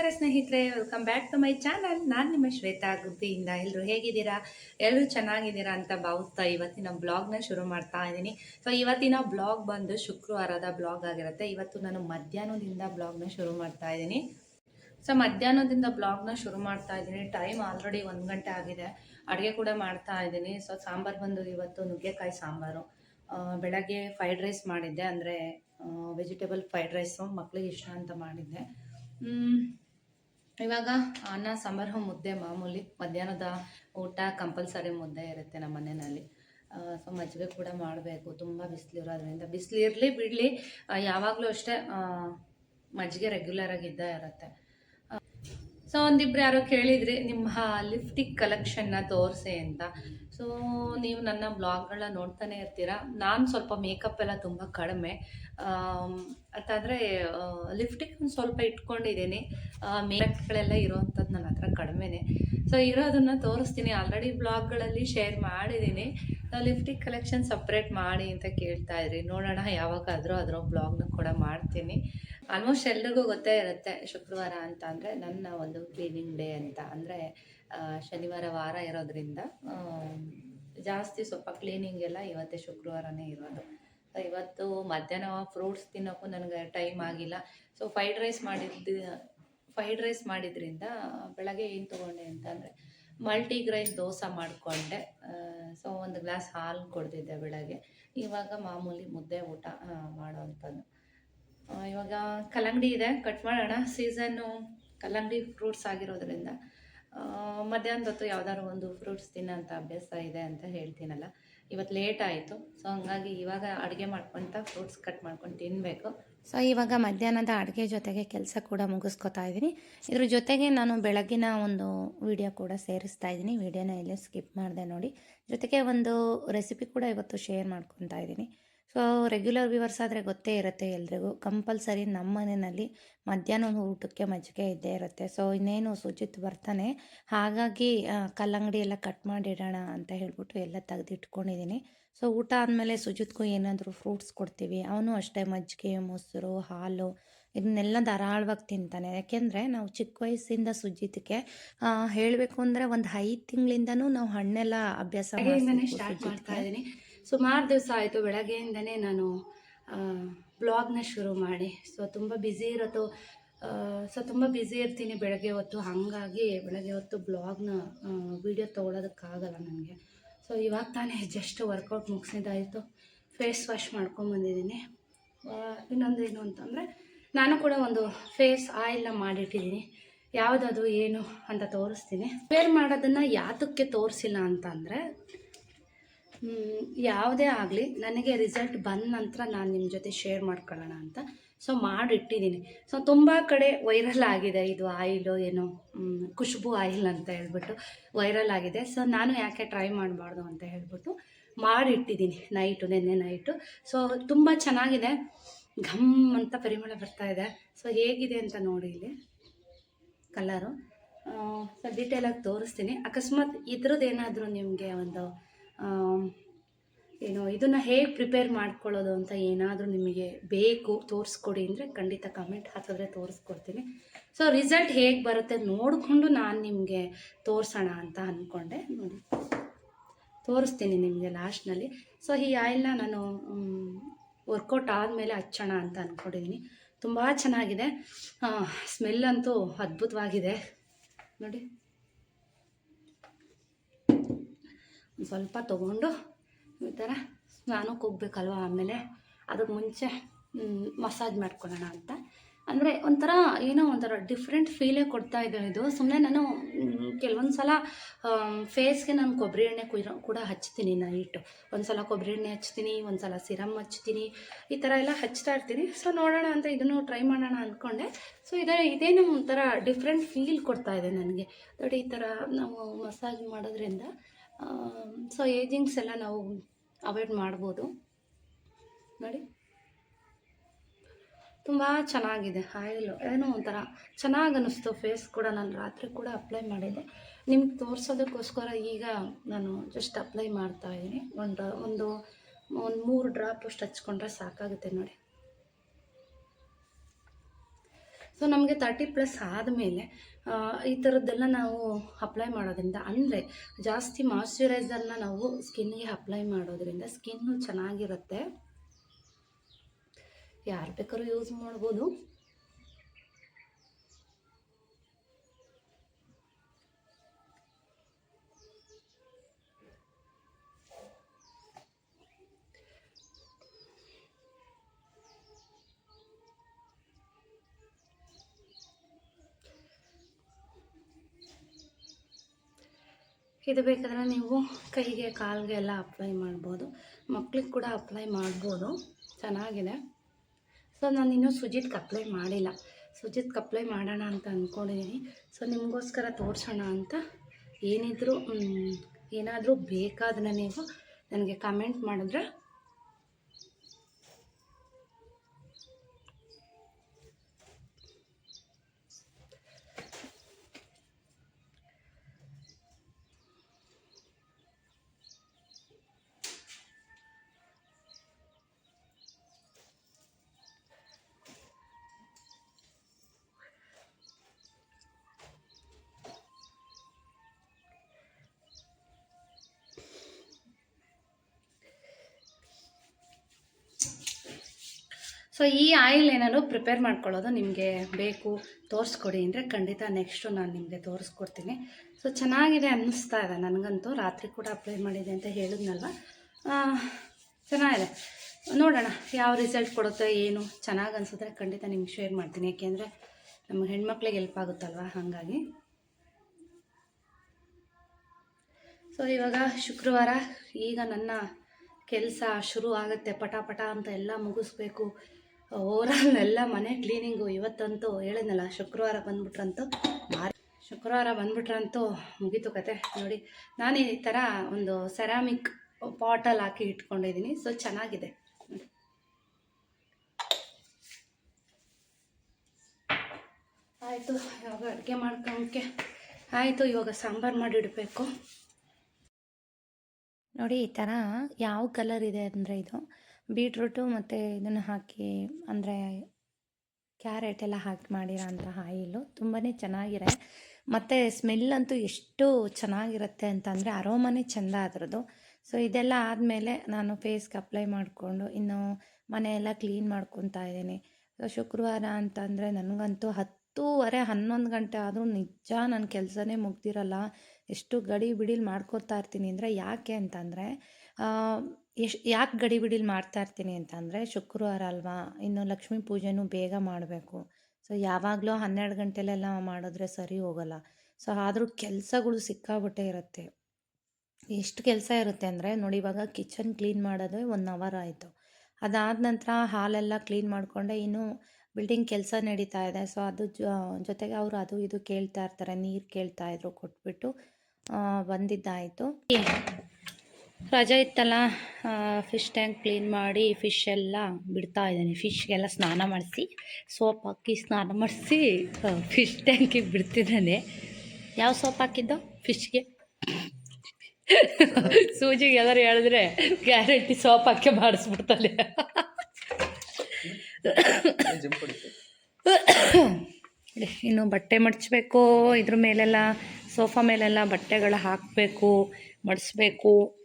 ನಮಸ್ಕಾರ ಸ್ನೇಹಿತರೆ welcome back to my channel ನಾನು ನಿಮ್ಮ ಶ್ವೇತಾ ಗುಬ್ಬಿಯಿಂದ. ಎಲ್ಲರೂ ಹೇಗಿದ್ದೀರಾ? ಎಲ್ಲರೂ ಚೆನ್ನಾಗಿದ್ದೀರಾ ಅಂತ ಭಾವಿಸ್ತಾ ಇವತ್ತಿನ ಬ್ಲಾಗ್ನ ಶುರು ಮಾಡ್ತಾ ಇದ್ದೀನಿ. ಸೊ ಇವತ್ತಿನ ಬ್ಲಾಗ್ ಬಂದು ಶುಕ್ರವಾರದ ಬ್ಲಾಗ್ ಆಗಿರುತ್ತೆ. ಇವತ್ತು ನಾನು ಮಧ್ಯಾಹ್ನದಿಂದ ಬ್ಲಾಗ್ನ ಶುರು ಮಾಡ್ತಾ ಇದ್ದೀನಿ. ಸೊ ಮಧ್ಯಾಹ್ನದಿಂದ ಬ್ಲಾಗ್ನ ಶುರು ಮಾಡ್ತಾ ಇದ್ದೀನಿ. ಟೈಮ್ ಆಲ್ರೆಡಿ ಒಂದು ಗಂಟೆ ಆಗಿದೆ. ಅಡುಗೆ ಕೂಡ ಮಾಡ್ತಾ ಇದ್ದೀನಿ. ಸೊ ಸಾಂಬಾರು ಬಂದು ಇವತ್ತು ನುಗ್ಗೆಕಾಯಿ ಸಾಂಬಾರು. ಬೆಳಗ್ಗೆ ಫ್ರೈಡ್ ರೈಸ್ ಮಾಡಿದ್ದೆ. ಅಂದರೆ ವೆಜಿಟೇಬಲ್ ಫ್ರೈಡ್ ರೈಸು ಮಕ್ಳಿಗೆ ಇಷ್ಟ ಅಂತ ಮಾಡಿದ್ದೆ. ಇವಾಗ ಅನ್ನ, ಸಾಂಬಾರು ಮುದ್ದೆ ಮಾಮೂಲಿ. ಮಧ್ಯಾಹ್ನದ ಊಟ ಕಂಪಲ್ಸರಿ ಮುದ್ದೆ ಇರುತ್ತೆ ನಮ್ಮ ಮನೆಯಲ್ಲಿ. ಸೊ ಮಜ್ಜಿಗೆ ಕೂಡ ಮಾಡಬೇಕು. ತುಂಬ ಬಿಸಿಲಿರೋದ್ರಿಂದ ಬಿಸಿಲಿರಲಿ ಬಿಡಲಿ ಯಾವಾಗಲೂ ಅಷ್ಟೇ ಮಜ್ಜಿಗೆ ರೆಗ್ಯುಲರಾಗಿ ಇದ್ದೇ ಇರುತ್ತೆ. ಸೊ ಒಂದಿಬ್ರು ಯಾರೋ ಕೇಳಿದ್ರಿ, ನಿಮ್ಮ ಲಿಪ್ಟಿಕ್ ಕಲೆಕ್ಷನ್ನ ತೋರಿಸಿ ಅಂತ. ಸೊ ನೀವು ನನ್ನ ಬ್ಲಾಗ್ಗಳನ್ನ ನೋಡ್ತಾನೆ ಇರ್ತೀರಾ? ನಾನು ಸ್ವಲ್ಪ ಮೇಕಪ್ ಎಲ್ಲ ತುಂಬ ಕಡಿಮೆ. ಅಂತಂದರೆ ಲಿಫ್ಟಿಕ್ ಒಂದು ಸ್ವಲ್ಪ ಇಟ್ಕೊಂಡಿದ್ದೀನಿ. ಮೇಕಪ್ಗಳೆಲ್ಲ ಇರೋವಂಥದ್ದು ನನ್ನ ಹತ್ರ ಕಡಿಮೆನೇ. ಸೊ ಇರೋದನ್ನು ತೋರಿಸ್ತೀನಿ. ಆಲ್ರೆಡಿ ಬ್ಲಾಗ್ಗಳಲ್ಲಿ ಶೇರ್ ಮಾಡಿದ್ದೀನಿ. ಲಿಫ್ಟಿಕ್ ಕಲೆಕ್ಷನ್ ಸಪ್ರೇಟ್ ಮಾಡಿ ಅಂತ ಕೇಳ್ತಾ ಇದ್ರಿ. ನೋಡೋಣ ಯಾವಾಗಾದರೂ ಅದರ ಬ್ಲಾಗ್ನ ಕೂಡ ಮಾಡ್ತೀನಿ. ಆಲ್ಮೋಸ್ಟ್ ಎಲ್ರಿಗೂ ಗೊತ್ತೇ ಇರುತ್ತೆ ಶುಕ್ರವಾರ ಅಂತ ಅಂದರೆ ನನ್ನ ಒಂದು ಕ್ಲೀನಿಂಗ್ ಡೇ ಅಂತ. ಅಂದರೆ ಶನಿವಾರ ವಾರ ಇರೋದ್ರಿಂದ ಜಾಸ್ತಿ ಸ್ವಲ್ಪ ಕ್ಲೀನಿಂಗ್ ಎಲ್ಲ ಇವತ್ತೇ ಶುಕ್ರವಾರನೇ ಇರೋದು. ಇವತ್ತು ಮಧ್ಯಾಹ್ನ ಫ್ರೂಟ್ಸ್ ತಿನ್ನೋಕ್ಕೂ ನನಗೆ ಟೈಮ್ ಆಗಿಲ್ಲ. ಸೊ ಫ್ರೈಡ್ ರೈಸ್ ಮಾಡಿದ್ದು ಫ್ರೈಡ್ ರೈಸ್ ಮಾಡಿದ್ರಿಂದ ಬೆಳಗ್ಗೆ ಏನು ತೊಗೊಂಡೆ ಅಂತಂದರೆ ಮಲ್ಟಿಗ್ರೈನ್ ದೋಸೆ ಮಾಡಿಕೊಂಡೆ. ಸೊ ಒಂದು ಗ್ಲಾಸ್ ಹಾಲು ಕೊಡ್ತಿದ್ದೆ ಬೆಳಗ್ಗೆ. ಇವಾಗ ಮಾಮೂಲಿ ಮುದ್ದೆ ಊಟ ಮಾಡೋ ಮಾಡೋವಂಥದ್ದು ಇವಾಗ ಕಲ್ಲಂಗಡಿ ಇದೆ ಕಟ್ ಮಾಡೋಣ. ಸೀಸನ್ನು ಕಲ್ಲಂಗಡಿ ಫ್ರೂಟ್ಸ್ ಆಗಿರೋದ್ರಿಂದ ಮಧ್ಯಾಹ್ನದ ಹೊತ್ತು ಯಾವ್ದಾದ್ರು ಒಂದು ಫ್ರೂಟ್ಸ್ ತಿನ್ನೋಂಥ ಅಭ್ಯಾಸ ಇದೆ ಅಂತ ಹೇಳ್ತೀನಲ್ಲ. ಇವತ್ತು ಲೇಟ್ ಆಯಿತು. ಸೊ ಹಂಗಾಗಿ ಇವಾಗ ಅಡುಗೆ ಮಾಡ್ಕೊತ ಫ್ರೂಟ್ಸ್ ಕಟ್ ಮಾಡ್ಕೊಂಡು ತಿನ್ನಬೇಕು ಸೊ ಇವಾಗ ಮಧ್ಯಾಹ್ನದ ಅಡುಗೆ ಜೊತೆಗೆ ಕೆಲಸ ಕೂಡ ಮುಗಿಸ್ಕೊತಾ ಇದ್ದೀನಿ ಇದ್ರ ಜೊತೆಗೆ ನಾನು ಬೆಳಗಿನ ಒಂದು ವಿಡಿಯೋ ಕೂಡ ಸೇರಿಸ್ತಾ ಇದ್ದೀನಿ ವಿಡಿಯೋನ ಎಲ್ಲೇ ಸ್ಕಿಪ್ ಮಾಡಿದೆ ನೋಡಿ. ಜೊತೆಗೆ ಒಂದು ರೆಸಿಪಿ ಕೂಡ ಇವತ್ತು ಶೇರ್ ಮಾಡ್ಕೊತಾ ಇದ್ದೀನಿ ಸೊ ರೆಗ್ಯುಲರ್ ವ್ಯೂವರ್ಸ್ ಆದರೆ ಗೊತ್ತೇ ಇರುತ್ತೆ ಎಲ್ರಿಗೂ. ಕಂಪಲ್ಸರಿ ನಮ್ಮ ಮನೆಯಲ್ಲಿ ಮಧ್ಯಾಹ್ನ ಊಟಕ್ಕೆ ಮಜ್ಜಿಗೆ ಇದ್ದೇ ಇರುತ್ತೆ. ಸೊ ಇನ್ನೇನು ಸುಜಿತ್ ಬರ್ತಾನೆ. ಹಾಗಾಗಿ ಕಲ್ಲಂಗಡಿ ಎಲ್ಲ ಕಟ್ ಮಾಡಿಡೋಣ ಅಂತ ಹೇಳ್ಬಿಟ್ಟು ಎಲ್ಲ ತೆಗೆದಿಟ್ಕೊಂಡಿದ್ದೀನಿ ಸೊ ಊಟ ಆದಮೇಲೆ ಸುಜಿತ್ಗೂ ಏನಾದರೂ ಫ್ರೂಟ್ಸ್ ಕೊಡ್ತೀವಿ. ಅವನು ಅಷ್ಟೇ ಮಜ್ಜಿಗೆ ಮೊಸರು ಹಾಲು ಇದನ್ನೆಲ್ಲ ಧಾರಾಳವಾಗಿ ತಿಂತಾನೆ. ಯಾಕೆಂದರೆ ನಾವು ಚಿಕ್ಕ ವಯಸ್ಸಿಂದ ಸುಜಿತ್ಗೆ ಹೇಳಬೇಕು ಅಂದರೆ ಒಂದು ಐದು ತಿಂಗಳಿಂದನೂ ನಾವು ಹಣ್ಣೆಲ್ಲ ಅಭ್ಯಾಸ ಮಾಡ್ತಾ. ಇದ್ದೀನಿ ಸುಮಾರು ದಿವಸ ಆಯಿತು, ಬೆಳಗ್ಗೆಯಿಂದನೇ ನಾನು ಬ್ಲಾಗ್ನ ಶುರು ಮಾಡಿ. ಸೊ ತುಂಬ ಬ್ಯುಸಿ ಇರೋದು ಸೊ ತುಂಬ ಬ್ಯುಸಿ ಇರ್ತೀನಿ ಬೆಳಗ್ಗೆ ಹೊತ್ತು. ಹಾಗಾಗಿ ಬೆಳಗ್ಗೆ ಹೊತ್ತು ಬ್ಲಾಗ್ನ ವೀಡಿಯೋ ತೊಗೊಳೋದಕ್ಕಾಗಲ್ಲ ನನಗೆ. ಸೊ ಇವಾಗ ತಾನೇ ಜಸ್ಟ್ ವರ್ಕೌಟ್ ಮುಗಿಸಿದ್ದಾಯಿತು. ಫೇಸ್ ವಾಶ್ ಮಾಡ್ಕೊಂಬಂದಿದ್ದೀನಿ ಇನ್ನೊಂದು ಏನು ಅಂತಂದರೆ, ನಾನು ಕೂಡ ಒಂದು ಫೇಸ್ ಆಯಿಲ್ನ ಮಾಡಿಟ್ಟಿದ್ದೀನಿ. ಯಾವುದದು, ಏನು ಅಂತ ತೋರಿಸ್ತೀನಿ. ವೇರ್ ಮಾಡೋದನ್ನು ಯಾತಕ್ಕೆ ತೋರಿಸಿಲ್ಲ ಅಂತಂದರೆ ಯಾವುದೇ ಆಗಲಿ ನನಗೆ ರಿಸಲ್ಟ್ ಬಂದ ನಂತರ ನಾನು ನಿಮ್ಮ ಜೊತೆ ಶೇರ್ ಮಾಡ್ಕೊಳ್ಳೋಣ ಅಂತ. ಸೊ ಮಾಡಿಟ್ಟಿದ್ದೀನಿ ಸೊ ತುಂಬ ಕಡೆ ವೈರಲ್ ಆಗಿದೆ ಇದು ಆಯಿಲು ಏನೋ ಖುಷ್ಬು ಆಯಿಲ್ ಅಂತ ಹೇಳ್ಬಿಟ್ಟು ವೈರಲ್ ಆಗಿದೆ. ಸೊ ನಾನು ಯಾಕೆ ಟ್ರೈ ಮಾಡಬಾರ್ದು ಅಂತ ಹೇಳ್ಬಿಟ್ಟು ಮಾಡಿಟ್ಟಿದ್ದೀನಿ ನೈಟು ನಿನ್ನೆ ನೈಟು ಸೊ ತುಂಬ ಚೆನ್ನಾಗಿದೆ. ಘಮ್ ಅಂತ ಪರಿಮಳ ಬರ್ತಾ ಇದೆ. ಸೊ ಹೇಗಿದೆ ಅಂತ ನೋಡಿ ಇಲ್ಲಿ ಕಲರು ಸೊ ಡೀಟೇಲಾಗಿ ತೋರಿಸ್ತೀನಿ. ಅಕಸ್ಮಾತ್ ಇದ್ರದ್ದು ಏನಾದರೂ ನಿಮಗೆ ಒಂದು ಏನು ಇದನ್ನು ಹೇಗೆ ಪ್ರಿಪೇರ್ ಮಾಡ್ಕೊಳ್ಳೋದು ಅಂತ ಏನಾದರೂ ನಿಮಗೆ ಬೇಕು, ತೋರಿಸ್ಕೊಡಿ ಅಂದರೆ ಖಂಡಿತ ಕಮೆಂಟ್ ಹಾಕಿದ್ರೆ ತೋರಿಸ್ಕೊಡ್ತೀನಿ. ಸೊ ರಿಸಲ್ಟ್ ಹೇಗೆ ಬರುತ್ತೆ ನೋಡಿಕೊಂಡು ನಾನು ನಿಮಗೆ ತೋರಿಸೋಣ ಅಂತ ಅಂದ್ಕೊಂಡೆ ನೋಡಿ. ತೋರಿಸ್ತೀನಿ ನಿಮಗೆ ಲಾಸ್ಟ್ನಲ್ಲಿ ಸೊ ಈ ಆಯಿಲ್ನ ನಾನು ವರ್ಕೌಟ್ ಆದಮೇಲೆ ಹಚ್ಚೋಣ ಅಂತ ಅಂದ್ಕೊಂಡಿದ್ದೀನಿ ತುಂಬ ಚೆನ್ನಾಗಿದೆ. ಸ್ಮೆಲ್ ಅಂತೂ ಅದ್ಭುತವಾಗಿದೆ. ನೋಡಿ ಒಂದು ಸ್ವಲ್ಪ ತೊಗೊಂಡು ಈ ಥರ ಸ್ನಾನಕ್ಕೆ ಹೋಗ್ಬೇಕಲ್ವ ಆಮೇಲೆ ಅದಕ್ಕೆ ಮುಂಚೆ ಮಸಾಜ್ ಮಾಡ್ಕೊಳ್ಳೋಣ ಅಂತ. ಅಂದರೆ ಒಂಥರ ಏನೋ ಒಂಥರ ಡಿಫ್ರೆಂಟ್ ಫೀಲೇ ಕೊಡ್ತಾ ಇದೆ ಇದು. ಸುಮ್ಮನೆ ನಾನು ಕೆಲವೊಂದು ಸಲ ಫೇಸ್ಗೆ ನಾನು ಕೊಬ್ಬರಿ ಎಣ್ಣೆ ಕೂಡ ಹಚ್ತೀನಿ ನೈಟ್ ಒಂದು ಸಲ ಕೊಬ್ಬರಿ ಎಣ್ಣೆ ಹಚ್ತೀನಿ, ಒಂದು ಸಲ ಸಿರಮ್ ಹಚ್ತೀನಿ. ಈ ಥರ ಎಲ್ಲ ಹಚ್ತಾ ಇರ್ತೀನಿ. ಸೊ ನೋಡೋಣ ಅಂತ ಇದನ್ನು ಟ್ರೈ ಮಾಡೋಣ ಅಂದ್ಕೊಂಡೆ ಸೊ ಇದೇ, ಇದೇನೋ ಒಂಥರ ಡಿಫ್ರೆಂಟ್ ಫೀಲ್ ಕೊಡ್ತಾ ಇದೆ ನನಗೆ. ನೋಡಿ, ಈ ಥರ ನಾವು ಮಸಾಜ್ ಮಾಡೋದ್ರಿಂದ ಸೊ ಏಜಿಂಗ್ಸ್ ಎಲ್ಲ ನಾವು ಅವಾಯ್ಡ್ ಮಾಡ್ಬೋದು. ನೋಡಿ. ತುಂಬ ಚೆನ್ನಾಗಿದೆ ಆಯಿಲು ಏನೋ ಒಂಥರ ಚೆನ್ನಾಗಿ ಅನ್ನಿಸ್ತು ಫೇಸ್ ಕೂಡ, ನಾನು ರಾತ್ರಿ ಕೂಡ ಅಪ್ಲೈ ಮಾಡಿದ್ದೆ ನಿಮ್ಗೆ ತೋರಿಸೋದಕ್ಕೋಸ್ಕರ ಈಗ ನಾನು ಜಸ್ಟ್ ಅಪ್ಲೈ ಮಾಡ್ತಾ ಇದ್ದೀನಿ ಒಂದು ಒಂದು ಒಂದು ಮೂರು ಡ್ರಾಪ್ ಅಷ್ಟು ಹಚ್ಕೊಂಡ್ರೆ ಸಾಕಾಗುತ್ತೆ ನೋಡಿ. ಸೊ ನಮಗೆ ತರ್ಟಿ ಪ್ಲಸ್ ಆದಮೇಲೆ ಈ ಥರದ್ದೆಲ್ಲ ನಾವು ಅಪ್ಲೈ ಮಾಡೋದ್ರಿಂದ ಅಂದರೆ ಜಾಸ್ತಿ ಮಾಯಶ್ಚರೈಸರ್ನ ನಾವು ಸ್ಕಿನ್ಗೆ ಅಪ್ಲೈ ಮಾಡೋದ್ರಿಂದ ಸ್ಕಿನ್ನು ಚೆನ್ನಾಗಿರುತ್ತೆ. ಯಾರು ಬೇಕಾದ್ರೂ ಯೂಸ್ ಮಾಡ್ಬೋದು. ಇದು ಬೇಕಾದ್ರೆ ನೀವು ಕೈಗೆ, ಕಾಲಿಗೆ ಎಲ್ಲ ಅಪ್ಲೈ ಮಾಡ್ಬೋದು. ಮಕ್ಳಿಗೆ ಕೂಡ ಅಪ್ಲೈ ಮಾಡ್ಬೋದು. ಚೆನ್ನಾಗಿದೆ. ಸೊ ನಾನು ಇನ್ನೂ ಸುಜಿತ್ಗೆ ಅಪ್ಲೈ ಮಾಡಿಲ್ಲ. ಸುಜಿತ್ಗೆ ಅಪ್ಲೈ ಮಾಡೋಣ ಅಂತ ಅಂದ್ಕೊಂಡಿದ್ದೀನಿ ಸೊ ನಿಮಗೋಸ್ಕರ ತೋರಿಸೋಣ ಅಂತ ಏನಿದ್ರೂ ಏನಾದರೂ ಬೇಕಾದ್ರೆ ನೀವು ನನಗೆ ಕಮೆಂಟ್ ಮಾಡಿದ್ರೆ ಸೊ ಈ ಆಯಿಲ್ ಏನಾದ್ರು ಪ್ರಿಪೇರ್ ಮಾಡ್ಕೊಳ್ಳೋದು ನಿಮಗೆ ಬೇಕು, ತೋರಿಸ್ಕೊಡಿ ಅಂದರೆ ಖಂಡಿತ ನೆಕ್ಸ್ಟು ನಾನು ನಿಮಗೆ ತೋರಿಸ್ಕೊಡ್ತೀನಿ. ಸೊ ಚೆನ್ನಾಗಿದೆ ಅನ್ನಿಸ್ತಾ ಇದೆ ನನಗಂತೂ. ರಾತ್ರಿ ಕೂಡ ಅಪ್ಲೈ ಮಾಡಿದೆ ಅಂತ ಹೇಳಿದ್ನಲ್ವ? ಚೆನ್ನಾಗಿದೆ. ನೋಡೋಣ ಯಾವ ರಿಸಲ್ಟ್ ಕೊಡುತ್ತೆ, ಏನು? ಚೆನ್ನಾಗಿ ಅನಿಸಿದ್ರೆ ಖಂಡಿತ ನಿಮ್ಗೆ ಶೇರ್ ಮಾಡ್ತೀನಿ. ಯಾಕೆಂದರೆ ನಮ್ಮ ಹೆಣ್ಮಕ್ಳಿಗೆ ಹೆಲ್ಪ್ ಆಗುತ್ತಲ್ವ? ಹಾಗಾಗಿ. ಸೊ ಇವಾಗ ಶುಕ್ರವಾರ ಈಗ ನನ್ನ ಕೆಲಸ ಶುರು ಆಗುತ್ತೆ. ಪಟ ಅಂತ ಎಲ್ಲ ಮುಗಿಸ್ಬೇಕು. ಓವರಾಲ್ ಮನೆ ಕ್ಲೀನಿಂಗು ಇವತ್ತಂತೂ ಹೇಳಿದ್ನಲ್ಲ, ಶುಕ್ರವಾರ ಬಂದ್ಬಿಟ್ರಂತೂ ಮಾರಿ ಶುಕ್ರವಾರ ಬಂದ್ಬಿಟ್ರಂತೂ ಮುಗೀತು ಕತೆ. ನೋಡಿ, ನಾನು ಈ ಥರ ಒಂದು ಸೆರಾಮಿಕ್ ಪಾಟಲ್ಲಿ ಹಾಕಿ ಇಟ್ಕೊಂಡಿದ್ದೀನಿ, ಸೊ ಚೆನ್ನಾಗಿದೆ. ಆಯಿತು, ಇವಾಗ ಅಡುಗೆ ಮಾಡ್ಕೊಳಕ್ಕೆ. ಆಯಿತು, ಇವಾಗ ಸಾಂಬಾರು ಮಾಡಿಡಬೇಕು ನೋಡಿ, ಈ ಥರ ಯಾವ ಕಲರ್ ಇದೆ ಅಂದರೆ ಇದು? ಬೀಟ್ರೂಟು ಮತ್ತು ಇದನ್ನು ಹಾಕಿ, ಅಂದರೆ ಕ್ಯಾರೆಟ್ ಎಲ್ಲ ಹಾಕಿ ಮಾಡಿರೋಂತಹ ಆಯಿಲು ತುಂಬಾ ಚೆನ್ನಾಗಿದೆ. ಮತ್ತು ಸ್ಮೆಲ್ ಅಂತೂ ಎಷ್ಟು ಚೆನ್ನಾಗಿರುತ್ತೆ ಅಂತಂದರೆ ಅರೋಮನೇ ಚೆಂದ ಅದರದ್ದು. ಸೊ ಇದೆಲ್ಲ ಆದಮೇಲೆ ನಾನು ಫೇಸ್ಗೆ ಅಪ್ಲೈ ಮಾಡಿಕೊಂಡು ಇನ್ನು ಮನೆಯೆಲ್ಲ ಕ್ಲೀನ್ ಮಾಡ್ಕೊತಾ ಇದ್ದೀನಿ. ಸೊ ಶುಕ್ರವಾರ ಅಂತಂದರೆ ನನಗಂತೂ ಹತ್ತೂವರೆ, ಹನ್ನೊಂದು ಗಂಟೆ ಆದರೂ ನಿಜ ನನ್ನ ಕೆಲಸನೇ ಮುಗ್ದಿರಲ್ಲ. ಎಷ್ಟು ಗಡಿ ಬಿಡಿಲಿ ಮಾಡ್ಕೊತಾ ಇರ್ತೀನಿ ಅಂದರೆ ಯಾಕೆ ಅಂತಂದರೆ ಎಷ್ಟು ಯಾಕೆ ಗಡಿಬಿಡಿಲಿ ಮಾಡ್ತಾ ಇರ್ತೀನಿ ಅಂತಂದರೆ ಶುಕ್ರವಾರ ಅಲ್ವಾ, ಇನ್ನು ಲಕ್ಷ್ಮೀ ಪೂಜೆನೂ ಬೇಗ ಮಾಡಬೇಕು. ಸೊ ಯಾವಾಗಲೂ ಹನ್ನೆರಡು ಗಂಟೆಲೆಲ್ಲ ಮಾಡಿದ್ರೆ ಸರಿ ಹೋಗಲ್ಲ. ಸೊ ಆದರೂ ಕೆಲಸಗಳು ಸಿಕ್ಕಾಬಿಟ್ಟೆ ಇರುತ್ತೆ. ಎಷ್ಟು ಕೆಲಸ ಇರುತ್ತೆ ಅಂದರೆ ನೋಡಿ ಇವಾಗ ಕಿಚನ್ ಕ್ಲೀನ್ ಮಾಡೋದೇ ಒನ್ ಅವರ್ ಆಯಿತು. ಅದಾದ ನಂತರ ಹಾಲೆಲ್ಲ ಕ್ಲೀನ್ ಮಾಡಿಕೊಂಡೆ ಇನ್ನೂ ಬಿಲ್ಡಿಂಗ್ ಕೆಲಸ ನಡೀತಾ ಇದೆ. ಸೊ ಅದು ಜೊತೆಗೆ ಅವರು ಅದು ಇದು ಕೇಳ್ತಾ ಇರ್ತಾರೆ, ನೀರು ಕೇಳ್ತಾ ಇದ್ರು ಕೊಟ್ಬಿಟ್ಟು ಬಂದಿದ್ದಾಯಿತು. ರಜೆ ಇತ್ತಲ್ಲ ಫಿಶ್ ಟ್ಯಾಂಕ್ ಕ್ಲೀನ್ ಮಾಡಿ ಫಿಶ್ ಎಲ್ಲ ಬಿಡ್ತಾ ಇದ್ದೀನಿ. ಫಿಶ್ಗೆಲ್ಲ ಸ್ನಾನ ಮಾಡಿಸಿ, ಸೋಪ್ ಹಾಕಿ ಸ್ನಾನ ಮಾಡಿಸಿ ಫಿಶ್ ಟ್ಯಾಂಕಿಗೆ ಬಿಡ್ತಿದ್ದಾನೆ. ಯಾವ ಸೋಪ್ ಹಾಕಿದ್ದು? ಫಿಶ್ಗೆ ಸೂಜಿಗೆ ಎಲ್ಲರೂ ಹೇಳಿದ್ರೆ ಗ್ಯಾರಂಟಿ ಸೋಪ್ ಹಾಕಿ ಮಾಡಿಸ್ಬಿಡ್ತಾನೆ. ಇನ್ನು ಬಟ್ಟೆ ಮಡಚಬೇಕು, ಇದ್ರ ಮೇಲೆಲ್ಲ, ಸೋಫಾ ಮೇಲೆಲ್ಲ ಬಟ್ಟೆಗಳು ಹಾಕಬೇಕು, ಮಡಿಸ್ಬೇಕು.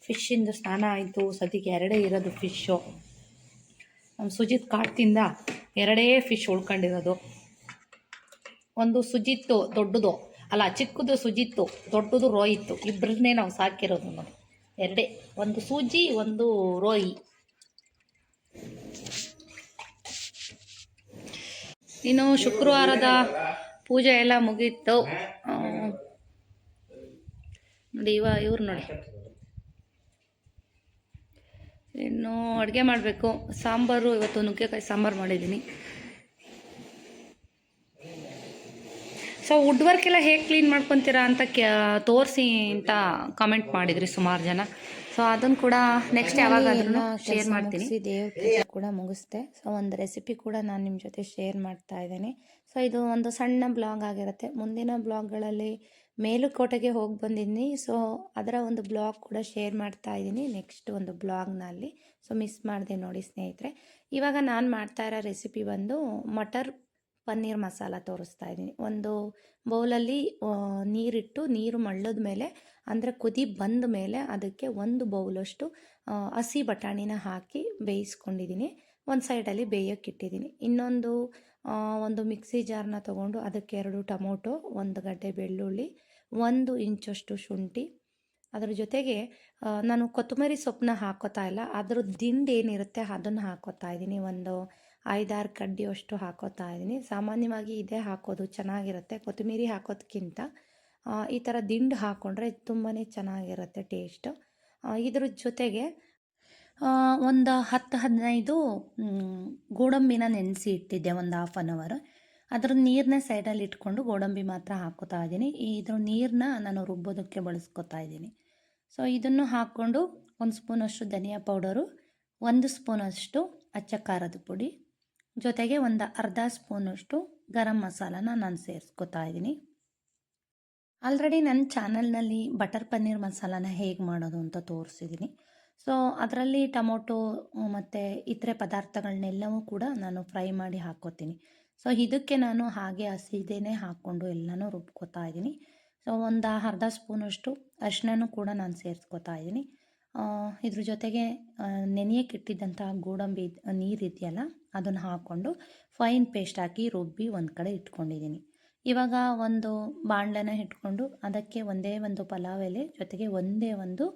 ಫಿಶ್ಶಿಂದ ಸ್ನಾನ ಆಯಿತು, ಸದ್ಯಕ್ಕೆ ಎರಡೇ ಇರೋದು ಫಿಶ್ಶು ನಮ್ಮ ಸುಜಿತ್ ಕಾಡ್ತಿಂದ ಎರಡೇ ಫಿಶ್ ಉಳ್ಕೊಂಡಿರೋದು. ಒಂದು ಸುಜಿತ್ತು ದೊಡ್ಡದು. ಅಲ್ಲ, ಚಿಕ್ಕದು ಸುಜಿತ್ತು, ದೊಡ್ಡದು ರೋಹಿತ್ತು. ಇಬ್ಬರನ್ನೇ ನಾವು ಸಾಕಿರೋದು ನೋಡಿ. ಎರಡೇ. ಒಂದು ಸೂಜಿ, ಒಂದು ರೋಯಿ ಇನ್ನು ಶುಕ್ರವಾರದ ಪೂಜೆ ಎಲ್ಲ ಮುಗೀತು. ನೋಡಿ ಇವ ಇವ್ರು ನೋಡಿ. ಇನ್ನು ಅಡುಗೆ ಮಾಡಬೇಕು. ಸಾಂಬಾರು ಇವತ್ತು ನುಗ್ಗೆಕಾಯಿ ಸಾಂಬಾರು ಮಾಡಿದ್ದೀನಿ. ಸೊ ವುಡ್ ವರ್ಕ್ ಎಲ್ಲ ಹೇಗೆ ಕ್ಲೀನ್ ಮಾಡ್ಕೊತೀರಾ ಅಂತ ಕ್ಯಾ ತೋರಿಸಿ ಅಂತ ಕಮೆಂಟ್ ಮಾಡಿದ್ರಿ ಸುಮಾರು ಜನ. ಸೊ ಅದನ್ನು ಕೂಡ ನೆಕ್ಸ್ಟ್ ಯಾವಾಗಾದ್ರೂ ಶೇರ್ ಮಾಡ್ತೀನಿ. ದೇವ್ರ ಪೂಜೆ ಕೂಡ ಮುಗಿಸ್ದೆ. ಸೊ ಒಂದು ರೆಸಿಪಿ ಕೂಡ ನಾನು ನಿಮ್ಮ ಜೊತೆ ಶೇರ್ ಮಾಡ್ತಾ ಇದ್ದೀನಿ. ಸೊ ಇದು ಒಂದು ಸಣ್ಣ ಬ್ಲಾಗ್ ಆಗಿರುತ್ತೆ. ಮುಂದಿನ ಬ್ಲಾಗ್ಗಳಲ್ಲಿ ಮೇಲುಕೋಟೆಗೆ ಹೋಗಿ ಬಂದಿದ್ದೀನಿ. ಸೊ ಅದರ ಒಂದು ಬ್ಲಾಗ್ ಕೂಡ ಶೇರ್ ಮಾಡ್ತಾ ಇದ್ದೀನಿ ನೆಕ್ಸ್ಟ್ ಒಂದು ಬ್ಲಾಗ್ನಲ್ಲಿ. ಸೊ ಮಿಸ್ ಮಾಡಿದೆ ನೋಡಿ ಸ್ನೇಹಿತರೆ. ಇವಾಗ ನಾನು ಮಾಡ್ತಾ ಇರೋ ರೆಸಿಪಿ ಬಂದು ಮಟರ್ ಪನ್ನೀರ್ ಮಸಾಲ ತೋರಿಸ್ತಾ ಇದ್ದೀನಿ. ಒಂದು ಬೌಲಲ್ಲಿ ನೀರಿಟ್ಟು, ನೀರು ಮಳ್ಳದ ಮೇಲೆ, ಅಂದರೆ ಕುದಿ ಬಂದ ಮೇಲೆ ಅದಕ್ಕೆ ಒಂದು ಬೌಲಷ್ಟು ಹಸಿ ಬಟಾಣಿನ ಹಾಕಿ ಬೇಯಿಸ್ಕೊಂಡಿದ್ದೀನಿ. ಒಂದು ಸೈಡಲ್ಲಿ ಬೇಯೋಕ್ಕಿಟ್ಟಿದ್ದೀನಿ ಇನ್ನೊಂದು ಒಂದು ಮಿಕ್ಸಿ ಜಾರ್ನ ತಗೊಂಡು ಅದಕ್ಕೆ ಎರಡು ಟೊಮೊಟೊ, ಒಂದು ಗಡ್ಡೆ ಬೆಳ್ಳುಳ್ಳಿ, ಒಂದು ಇಂಚಷ್ಟು ಶುಂಠಿ. ಅದರ ಜೊತೆಗೆ ನಾನು ಕೊತ್ತಂಬರಿ ಸೊಪ್ಪನ್ನ ಹಾಕೋತಾ ಇಲ್ಲ. ಅದ್ರ ದಿಂಡು ಏನಿರುತ್ತೆ ಅದನ್ನು ಹಾಕೋತಾ ಇದ್ದೀನಿ. ಒಂದು ಐದಾರು ಕಡ್ಡಿಯಷ್ಟು ಹಾಕೋತಾ ಇದ್ದೀನಿ. ಸಾಮಾನ್ಯವಾಗಿ ಇದೇ ಹಾಕೋದು ಚೆನ್ನಾಗಿರುತ್ತೆ. ಕೊತ್ತಂಬರಿ ಹಾಕೋದಕ್ಕಿಂತ ಈ ಥರ ದಿಂಡು ಹಾಕ್ಕೊಂಡ್ರೆ ತುಂಬಾ ಚೆನ್ನಾಗಿರುತ್ತೆ ಟೇಸ್ಟು. ಇದ್ರ ಜೊತೆಗೆ ಒಂದು ಹತ್ತು ಹದಿನೈದು ಗೋಡಂಬಿನ ನೆನೆಸಿ ಇಟ್ಟಿದ್ದೆ ಒಂದು ಹಾಫ್ ಆನ್ ಅವರ್ ಅದ್ರ ನೀರನ್ನ ಸೈಡಲ್ಲಿ ಇಟ್ಕೊಂಡು ಗೋಡಂಬಿ ಮಾತ್ರ ಹಾಕೋತಾ ಇದ್ದೀನಿ. ಇದ್ರ ನೀರನ್ನ ನಾನು ರುಬ್ಬೋದಕ್ಕೆ ಬಳಸ್ಕೊತಾ ಇದ್ದೀನಿ. ಸೊ ಇದನ್ನು ಹಾಕ್ಕೊಂಡು ಒಂದು ಸ್ಪೂನಷ್ಟು ಧನಿಯಾ ಪೌಡರು, ಒಂದು ಸ್ಪೂನಷ್ಟು ಅಚ್ಚ ಖಾರದ ಪುಡಿ, ಜೊತೆಗೆ ಒಂದು ಅರ್ಧ ಸ್ಪೂನಷ್ಟು ಗರಂ ಮಸಾಲಾನ ನಾನು ಸೇರಿಸ್ಕೊತಾ ಇದ್ದೀನಿ. ಆಲ್ರೆಡಿ ನನ್ನ ಚಾನಲ್ನಲ್ಲಿ ಬಟರ್ ಪನ್ನೀರ್ ಮಸಾಲಾನ ಹೇಗೆ ಮಾಡೋದು ಅಂತ ತೋರಿಸಿದ್ದೀನಿ. ಸೊ ಅದರಲ್ಲಿ ಟೊಮೊಟೊ ಮತ್ತು ಇತರೆ ಪದಾರ್ಥಗಳನ್ನೆಲ್ಲವೂ ಕೂಡ ನಾನು ಫ್ರೈ ಮಾಡಿ ಹಾಕ್ಕೋತೀನಿ. ಸೊ ಇದಕ್ಕೆ ನಾನು ಹಾಗೆ ಹಸಿದೇನೆ ಹಾಕ್ಕೊಂಡು ಎಲ್ಲನೂ ರುಬ್ಕೋತಾ ಇದ್ದೀನಿ. ಸೊ ಒಂದು ಅರ್ಧ ಸ್ಪೂನಷ್ಟು ಅರಿಶಿನೂ ಕೂಡ ನಾನು ಸೇರಿಸ್ಕೊತಾ ಇದ್ದೀನಿ. ಇದ್ರ ಜೊತೆಗೆ ನೆನೆಯಕ್ಕೆ ಇಟ್ಟಿದ್ದಂಥ ಗೋಡಂಬಿ ನೀರು ಇದೆಯಲ್ಲ ಅದನ್ನು ಹಾಕ್ಕೊಂಡು ಫೈನ್ ಪೇಸ್ಟ್ ಹಾಕಿ ರುಬ್ಬಿ ಒಂದು ಕಡೆ ಇಟ್ಕೊಂಡಿದ್ದೀನಿ. ಇವಾಗ ಒಂದು ಬಾಣಲೆನ ಇಟ್ಕೊಂಡು ಅದಕ್ಕೆ ಒಂದೇ ಒಂದು ಪಲಾವ್ ಎಲೆ ಜೊತೆಗೆ ಒಂದೇ ಒಂದು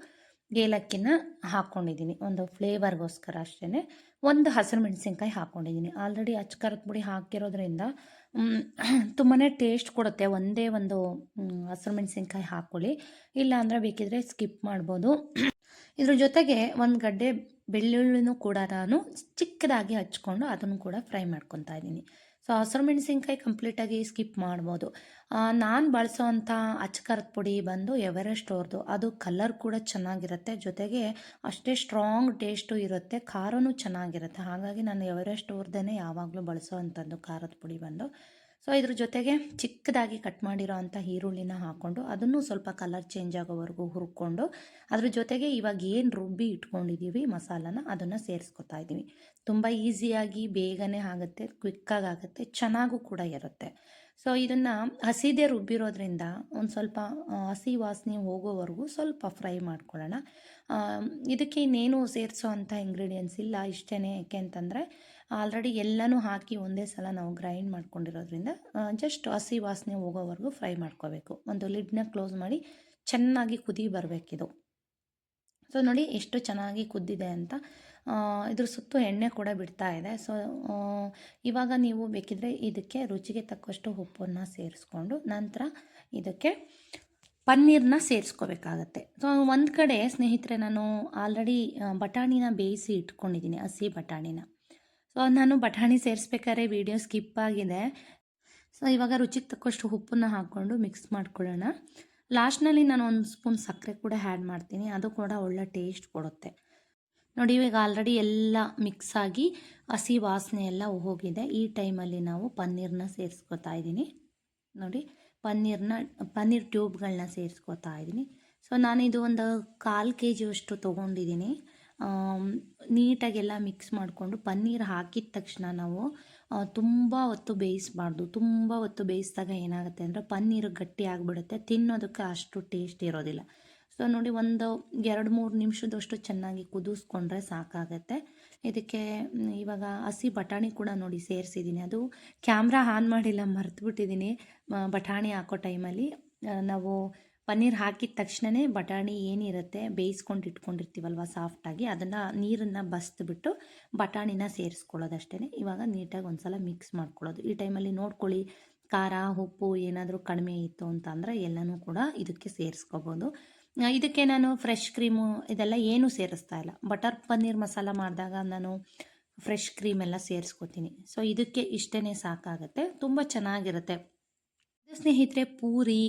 ಏಲಕ್ಕಿನ ಹಾಕ್ಕೊಂಡಿದ್ದೀನಿ ಒಂದು ಫ್ಲೇವರ್ಗೋಸ್ಕರ ಅಷ್ಟೇ ಒಂದು ಹಸಿರು ಮೆಣಸಿನ್ಕಾಯಿ ಹಾಕ್ಕೊಂಡಿದ್ದೀನಿ ಆಲ್ರೆಡಿ ಅಚ್ಕರದ ಪುಡಿ ಹಾಕಿರೋದ್ರಿಂದ ತುಂಬಾ ಟೇಸ್ಟ್ ಕೊಡುತ್ತೆ. ಒಂದೇ ಒಂದು ಹಸಿರು ಮೆಣಸಿನ್ಕಾಯಿ ಹಾಕ್ಕೊಳ್ಳಿ ಇಲ್ಲ ಅಂದರೆ ಬೇಕಿದ್ರೆ ಸ್ಕಿಪ್ ಮಾಡ್ಬೋದು. ಇದ್ರ ಜೊತೆಗೆ ಒಂದು ಗಡ್ಡೆ ಬೆಳ್ಳುಳ್ಳಿನೂ ಕೂಡ ನಾನು ಚಿಕ್ಕದಾಗಿ ಹಚ್ಕೊಂಡು ಅದನ್ನು ಕೂಡ ಫ್ರೈ ಮಾಡ್ಕೊತಾ ಇದ್ದೀನಿ. ಸೊ ಹಸಿರು ಮೆಣಸಿನ್ಕಾಯಿ ಕಂಪ್ಲೀಟಾಗಿ ಸ್ಕಿಪ್ ಮಾಡ್ಬೋದು. ನಾನು ಬಳಸೋವಂಥ ಅಚ್ಚಕರದ ಪುಡಿ ಬಂದು ಎವರೆಸ್ಟ್ ಅವ್ರದ್ದು ಅದು ಕಲರ್ ಕೂಡ ಚೆನ್ನಾಗಿರುತ್ತೆ. ಜೊತೆಗೆ ಅಷ್ಟೇ ಸ್ಟ್ರಾಂಗ್ ಟೇಸ್ಟು ಇರುತ್ತೆ. ಖಾರವೂ ಚೆನ್ನಾಗಿರುತ್ತೆ. ಹಾಗಾಗಿ ನಾನು ಎವರೆಸ್ಟ್ ಅವ್ರದ್ದೇ ಯಾವಾಗಲೂ ಬಳಸೋ ಅಂಥದ್ದು ಖಾರದ ಪುಡಿ ಬಂದು. ಸೊ ಇದ್ರ ಜೊತೆಗೆ ಚಿಕ್ಕದಾಗಿ ಕಟ್ ಮಾಡಿರೋ ಅಂಥ ಈರುಳ್ಳಿನ ಹಾಕ್ಕೊಂಡು ಅದನ್ನು ಸ್ವಲ್ಪ ಕಲರ್ ಚೇಂಜ್ ಆಗೋವರೆಗೂ ಹುರ್ಕೊಂಡು ಅದ್ರ ಜೊತೆಗೆ ಇವಾಗ ಏನು ರುಬ್ಬಿ ಇಟ್ಕೊಂಡಿದ್ದೀವಿ ಮಸಾಲನ ಅದನ್ನು ಸೇರಿಸ್ಕೊತಾ ಇದ್ದೀವಿ ತುಂಬ ಈಸಿಯಾಗಿ ಬೇಗನೆ ಆಗುತ್ತೆ ಕ್ವಿಕ್ಕಾಗಿ ಆಗುತ್ತೆ, ಚೆನ್ನಾಗೂ ಕೂಡ ಇರುತ್ತೆ. ಸೊ ಇದನ್ನು ಹಸಿದೇ ರುಬ್ಬಿರೋದ್ರಿಂದ ಒಂದು ಸ್ವಲ್ಪ ಹಸಿ ವಾಸನೆ ಹೋಗೋವರೆಗೂ ಸ್ವಲ್ಪ ಫ್ರೈ ಮಾಡ್ಕೊಳ್ಳೋಣ. ಇದಕ್ಕೆ ಇನ್ನೇನು ಸೇರಿಸೋ ಅಂಥ ಇಂಗ್ರೀಡಿಯೆಂಟ್ಸ್ ಇಲ್ಲ ಇಷ್ಟೇ ಯಾಕೆ ಅಂತಂದರೆ ಆಲ್ರೆಡಿ ಎಲ್ಲನೂ ಹಾಕಿ ಒಂದೇ ಸಲ ನಾವು ಗ್ರೈಂಡ್ ಮಾಡ್ಕೊಂಡಿರೋದ್ರಿಂದ ಜಸ್ಟ್ ಹಸಿ ವಾಸನೆ ಹೋಗೋವರೆಗೂ ಫ್ರೈ ಮಾಡ್ಕೋಬೇಕು. ಒಂದು ಲಿಡ್ನ ಕ್ಲೋಸ್ ಮಾಡಿ ಚೆನ್ನಾಗಿ ಕುದಿ ಬರಬೇಕಿದು. ಸೊ, ನೋಡಿ ಎಷ್ಟು ಚೆನ್ನಾಗಿ ಕುದ್ದಿದೆ ಅಂತ. ಇದ್ರ ಸುತ್ತು ಎಣ್ಣೆ ಕೂಡ ಬಿಡ್ತಾ ಇದೆ. ಸೊ ಇವಾಗ ನೀವು ಬೇಕಿದ್ರೆ ಇದಕ್ಕೆ ರುಚಿಗೆ ತಕ್ಕಷ್ಟು ಉಪ್ಪನ್ನು ಸೇರಿಸ್ಕೊಂಡು ನಂತರ ಇದಕ್ಕೆ ಪನ್ನೀರನ್ನ ಸೇರಿಸ್ಕೋಬೇಕಾಗತ್ತೆ. ಸೊ, ಒಂದು ಕಡೆ ಸ್ನೇಹಿತರೆ ನಾನು ಆಲ್ರೆಡಿ ಬಟಾಣಿನ ಬೇಯಿಸಿ ಇಟ್ಕೊಂಡಿದ್ದೀನಿ, ಹಸಿ ಬಟಾಣಿನ. ನಾನು ಬಟಾಣಿ ಸೇರಿಸ್ಬೇಕಾದ್ರೆ ವೀಡಿಯೋ ಸ್ಕಿಪ್ ಆಗಿದೆ. ಸೊ, ಇವಾಗ ರುಚಿಗೆ ತಕ್ಕಷ್ಟು ಉಪ್ಪನ್ನ ಹಾಕ್ಕೊಂಡು ಮಿಕ್ಸ್ ಮಾಡ್ಕೊಳ್ಳೋಣ. ಲಾಸ್ಟ್ನಲ್ಲಿ ನಾನು ಒಂದು ಸ್ಪೂನ್ ಸಕ್ಕರೆ ಕೂಡ ಆ್ಯಡ್ ಮಾಡ್ತೀನಿ. ಅದು ಕೂಡ ಒಳ್ಳೆ ಟೇಸ್ಟ್ ಕೊಡುತ್ತೆ. ನೋಡಿ, ಇವಾಗ ಆಲ್ರೆಡಿ ಎಲ್ಲ ಮಿಕ್ಸ್ ಆಗಿ ಹಸಿ ವಾಸನೆ ಎಲ್ಲ ಹೋಗಿದೆ. ಈ ಟೈಮಲ್ಲಿ ನಾವು ಪನ್ನೀರನ್ನ ಸೇರಿಸ್ಕೊತಾ ಇದ್ದೀನಿ. ನೋಡಿ, ಪನ್ನೀರ್ನ, ಪನ್ನೀರ್ ಟ್ಯೂಬ್ಗಳನ್ನ ಸೇರಿಸ್ಕೊತಾ ಇದ್ದೀನಿ. ಸೊ ಇದು ಒಂದು ಕಾಲು ಕೆ ಜಿಯಷ್ಟು ತೊಗೊಂಡಿದ್ದೀನಿ. ನೀಟಾಗೆಲ್ಲ ಮಿಕ್ಸ್ ಮಾಡಿಕೊಂಡು ಪನ್ನೀರ್ ಹಾಕಿದ ತಕ್ಷಣ ನಾವು ತುಂಬ ಹೊತ್ತು ಬೇಯಿಸ್ಬಾರ್ದು. ತುಂಬ ಹೊತ್ತು ಬೇಯಿಸಿದಾಗ ಏನಾಗುತ್ತೆ ಅಂದರೆ ಪನ್ನೀರು ಗಟ್ಟಿ ಆಗಿಬಿಡುತ್ತೆ. ತಿನ್ನೋದಕ್ಕೆ ಅಷ್ಟು ಟೇಸ್ಟ್ ಇರೋದಿಲ್ಲ. ಸೊ ನೋಡಿ ಒಂದು ಎರಡು ಮೂರು ನಿಮಿಷದಷ್ಟು ಚೆನ್ನಾಗಿ ಕುದಿಸ್ಕೊಂಡ್ರೆ ಸಾಕಾಗತ್ತೆ. ಇದಕ್ಕೆ ಇವಾಗ ಹಸಿ ಬಟಾಣಿ ಕೂಡ ನೋಡಿ ಸೇರಿಸಿದ್ದೀನಿ. ಅದು ಕ್ಯಾಮ್ರಾ ಆನ್ ಮಾಡಿಲ್ಲ, ಮರ್ತುಬಿಟ್ಟಿದ್ದೀನಿ. ಬಟಾಣಿ ಹಾಕೋ ಟೈಮಲ್ಲಿ ನಾವು ಪನ್ನೀರ್ ಹಾಕಿದ ತಕ್ಷಣವೇ ಬಟಾಣಿ ಏನಿರುತ್ತೆ ಬೇಯಿಸ್ಕೊಂಡು ಇಟ್ಕೊಂಡಿರ್ತೀವಲ್ವ ಸಾಫ್ಟಾಗಿ ಅದನ್ನು ನೀರನ್ನು ಬಸ್ದುಬಿಟ್ಟು ಬಟಾಣಿನ ಸೇರಿಸ್ಕೊಳ್ಳೋದಷ್ಟೇ ಇವಾಗ ನೀಟಾಗಿ ಒಂದು ಸಲ ಮಿಕ್ಸ್ ಮಾಡ್ಕೊಳ್ಳೋದು. ಈ ಟೈಮಲ್ಲಿ ನೋಡ್ಕೊಳ್ಳಿ, ಖಾರ, ಉಪ್ಪು ಏನಾದರೂ ಕಡಿಮೆ ಇತ್ತು ಅಂತಂದರೆ ಎಲ್ಲನೂ ಕೂಡ ಇದಕ್ಕೆ ಸೇರಿಸ್ಕೋಬೋದು. ಇದಕ್ಕೆ ನಾನು ಫ್ರೆಶ್ ಕ್ರೀಮು ಇದೆಲ್ಲ ಏನೂ ಸೇರಿಸ್ತಾ ಇಲ್ಲ. ಬಟರ್ ಪನ್ನೀರ್ ಮಸಾಲ ಮಾಡಿದಾಗ ನಾನು ಫ್ರೆಶ್ ಕ್ರೀಮೆಲ್ಲ ಸೇರಿಸ್ಕೋತೀನಿ. ಸೊ ಇದಕ್ಕೆ ಇಷ್ಟೇ ಸಾಕಾಗುತ್ತೆ. ತುಂಬ ಚೆನ್ನಾಗಿರುತ್ತೆ. ಸ್ನೇಹಿತರೆ, ಪೂರಿ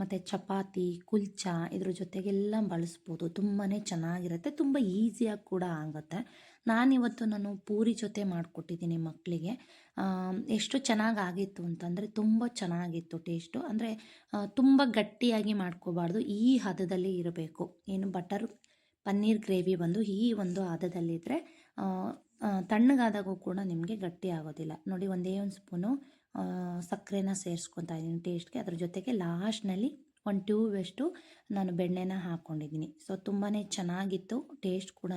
ಮತ್ತು ಚಪಾತಿ, ಕುಲ್ಚಾ ಇದ್ರ ಜೊತೆಗೆಲ್ಲ ಬಳಸ್ಬೋದು. ತುಂಬಾ ಚೆನ್ನಾಗಿರುತ್ತೆ. ತುಂಬ ಈಸಿಯಾಗಿ ಕೂಡ ಆಗುತ್ತೆ. ನಾನಿವತ್ತು ನಾನು ಪೂರಿ ಜೊತೆ ಮಾಡಿಕೊಟ್ಟಿದ್ದೀನಿ ಮಕ್ಕಳಿಗೆ ಎಷ್ಟು ಚೆನ್ನಾಗಿ ಆಗಿತ್ತು ಅಂತಂದರೆ ತುಂಬ ಚೆನ್ನಾಗಿತ್ತು ಟೇಸ್ಟು. ಅಂದರೆ ತುಂಬ ಗಟ್ಟಿಯಾಗಿ ಮಾಡ್ಕೋಬಾರ್ದು. ಈ ಹದದಲ್ಲಿ ಇರಬೇಕು. ಏನು ಬಟರ್, ಪನ್ನೀರ್ ಗ್ರೇವಿ ಬಂದು ಈ ಒಂದು ಹದದಲ್ಲಿದ್ದರೆ ತಣ್ಣಗಾದಾಗೂ ಕೂಡ ನಿಮಗೆ ಗಟ್ಟಿ ಆಗೋದಿಲ್ಲ. ನೋಡಿ, ಒಂದೇ ಒಂದು ಸ್ಪೂನು ಸಕ್ಕರೆನ ಸೇರಿಸ್ಕೊತಾ ಇದ್ದೀನಿ ಟೇಸ್ಟ್ಗೆ ಅದ್ರ ಜೊತೆಗೆ ಲಾಸ್ಟ್ನಲ್ಲಿ ಒಂದು ಟ್ಯೂಬಷ್ಟು ನಾನು ಬೆಣ್ಣೆನ ಹಾಕ್ಕೊಂಡಿದ್ದೀನಿ ಸೊ ತುಂಬಾ ಚೆನ್ನಾಗಿತ್ತು ಟೇಸ್ಟ್ ಕೂಡ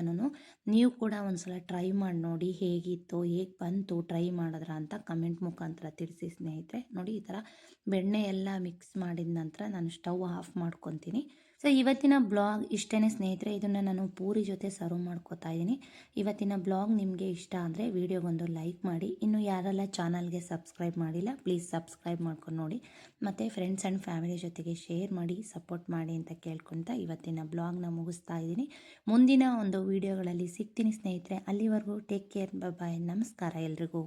ನೀವು ಕೂಡ ಒಂದ್ಸಲ ಟ್ರೈ ಮಾಡಿ ನೋಡಿ ಹೇಗಿತ್ತು, ಹೇಗೆ ಬಂತು ಟ್ರೈ ಮಾಡಿದ್ರ ಅಂತ ಕಮೆಂಟ್ ಮುಖಾಂತರ ತಿಳಿಸಿ ಸ್ನೇಹಿತರೆ. ನೋಡಿ ಈ ಥರ ಬೆಣ್ಣೆ ಎಲ್ಲ ಮಿಕ್ಸ್ ಮಾಡಿದ ನಂತರ ನಾನು ಸ್ಟವ್ ಆಫ್ ಮಾಡ್ಕೊತೀನಿ. ಸೊ ಇವತ್ತಿನ ಬ್ಲಾಗ್ ಇಷ್ಟೇ ಸ್ನೇಹಿತರೆ. ಇದನ್ನು ನಾನು ಪೂರಿ ಜೊತೆ ಸರ್ವ್ ಮಾಡ್ಕೋತಾ ಇದ್ದೀನಿ. ಇವತ್ತಿನ ಬ್ಲಾಗ್ ನಿಮಗೆ ಇಷ್ಟ ಅಂದರೆ ವಿಡಿಯೋಗೊಂದು ಲೈಕ್ ಮಾಡಿ. ಇನ್ನು ಯಾರೆಲ್ಲ ಚಾನಲ್ಗೆ ಸಬ್ಸ್ಕ್ರೈಬ್ ಮಾಡಿಲ್ಲ, ಪ್ಲೀಸ್ ಸಬ್ಸ್ಕ್ರೈಬ್ ಮಾಡ್ಕೊಂಡು ನೋಡಿ. ಮತ್ತು ಫ್ರೆಂಡ್ಸ್ ಆ್ಯಂಡ್ ಫ್ಯಾಮಿಲಿ ಜೊತೆಗೆ ಶೇರ್ ಮಾಡಿ ಸಪೋರ್ಟ್ ಮಾಡಿ ಅಂತ ಕೇಳ್ಕೊತ ಇವತ್ತಿನ ಬ್ಲಾಗ್ನ ಮುಗಿಸ್ತಾ ಇದ್ದೀನಿ. ಮುಂದಿನ ಒಂದು ವಿಡಿಯೋಗಳಲ್ಲಿ ಸಿಗ್ತೀನಿ ಸ್ನೇಹಿತರೆ. ಅಲ್ಲಿವರೆಗೂ ಟೇಕ್ ಕೇರ್ ಬಾಯ್ ನಮಸ್ಕಾರ ಎಲ್ರಿಗೂ.